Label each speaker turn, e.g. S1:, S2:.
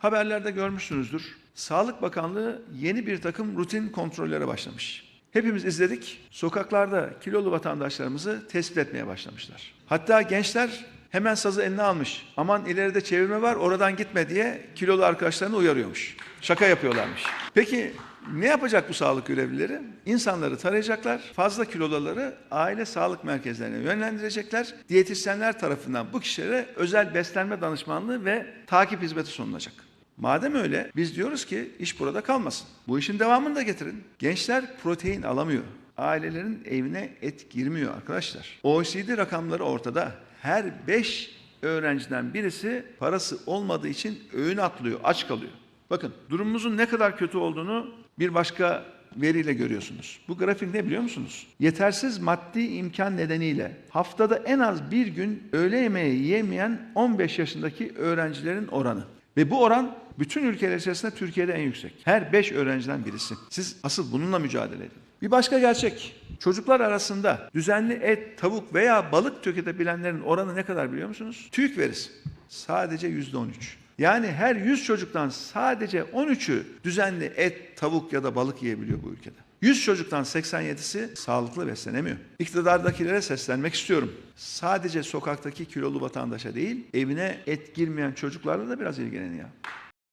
S1: Haberlerde görmüşsünüzdür. Sağlık Bakanlığı yeni bir takım rutin kontrollere başlamış. Hepimiz izledik. Sokaklarda kilolu vatandaşlarımızı tespit etmeye başlamışlar. Hatta gençler hemen sazı eline almış. Aman ileride çevirme var oradan gitme diye kilolu arkadaşlarını uyarıyormuş. Şaka yapıyorlarmış. Peki ne yapacak bu sağlık görevlileri? İnsanları tarayacaklar. Fazla kiloluları aile sağlık merkezlerine yönlendirecekler. Diyetisyenler tarafından bu kişilere özel beslenme danışmanlığı ve takip hizmeti sunulacak. Madem öyle biz diyoruz ki iş burada kalmasın. Bu işin devamını da getirin. Gençler protein alamıyor. Ailelerin evine et girmiyor arkadaşlar. OECD rakamları ortada. Her 5 öğrenciden birisi parası olmadığı için öğün atlıyor, aç kalıyor. Bakın durumumuzun ne kadar kötü olduğunu bir başka veriyle görüyorsunuz. Bu grafik ne biliyor musunuz? Yetersiz maddi imkan nedeniyle haftada en az bir gün öğle yemeği yiyemeyen 15 yaşındaki öğrencilerin oranı. Ve bu oran bütün ülkeler içerisinde Türkiye'de en yüksek. Her 5 öğrenciden birisi. Siz asıl bununla mücadele edin. Bir başka gerçek. Çocuklar arasında düzenli et, tavuk veya balık tüketebilenlerin oranı ne kadar biliyor musunuz? TÜİK verisi. Sadece yüzde 13. Yani her 100 çocuktan sadece 13'ü düzenli et, tavuk ya da balık yiyebiliyor bu ülkede. 100 çocuktan 87'si sağlıklı beslenemiyor. İktidardakilere seslenmek istiyorum. Sadece sokaktaki kilolu vatandaşa değil, evine et girmeyen çocuklarla da biraz ilgilenin ya.